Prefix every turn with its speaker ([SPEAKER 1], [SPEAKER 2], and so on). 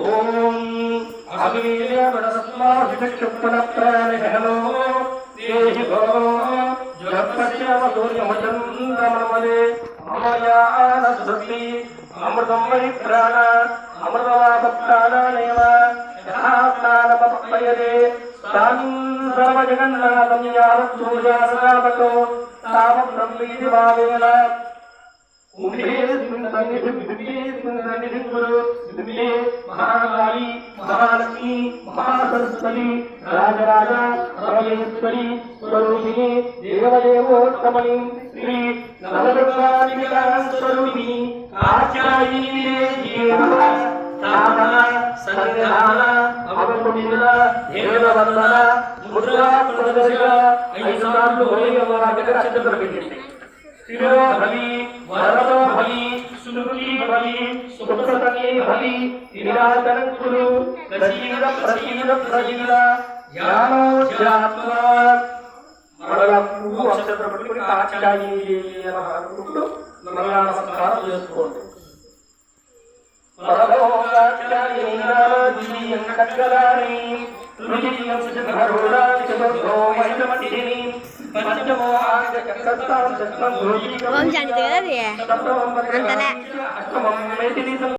[SPEAKER 1] ఓం అభివీర్యపడసత్మాభిక్షుప్తనప్రాణిహలో దేహి భో జగత్పశ్యామ సూర్యమచంద్రమణమదే అమయానస్వతి అమృతం మయి ప్రాణ అమృతలాభ ప్రాణానేవ సర్వజగన్నాథం యావత్ భావేన మహాకాళి మహాలక్ష్మి మహాసరస్వతి రాజరాజ పరమేశ్వరి స్వరూపిణి దేవదేవోత్తమని శ్రీ నవదుర్గాదివికారం స్వరూపిణి సంగ్రహాల సాధన సంధాన అవకుమిల దేవవందన ముద్రా ప్రదర్శన ఐదు సార్లు హోళీ వారి దగ్గర అత్యంత పెట్టింది శిరో బలి వరదో బలి సునుకి బలి సుప్రతకే బలి నిరాకరంకులు ప్రసీద ప్రసీద మరలా పువ్వు అక్షత్ర పట్టుకుని కాచాయి అనుకుంటూ మరలా నమస్కారం చేసుకోండి.
[SPEAKER 2] ఓం శాంతి కదా అది అంతలే
[SPEAKER 1] అష్టమం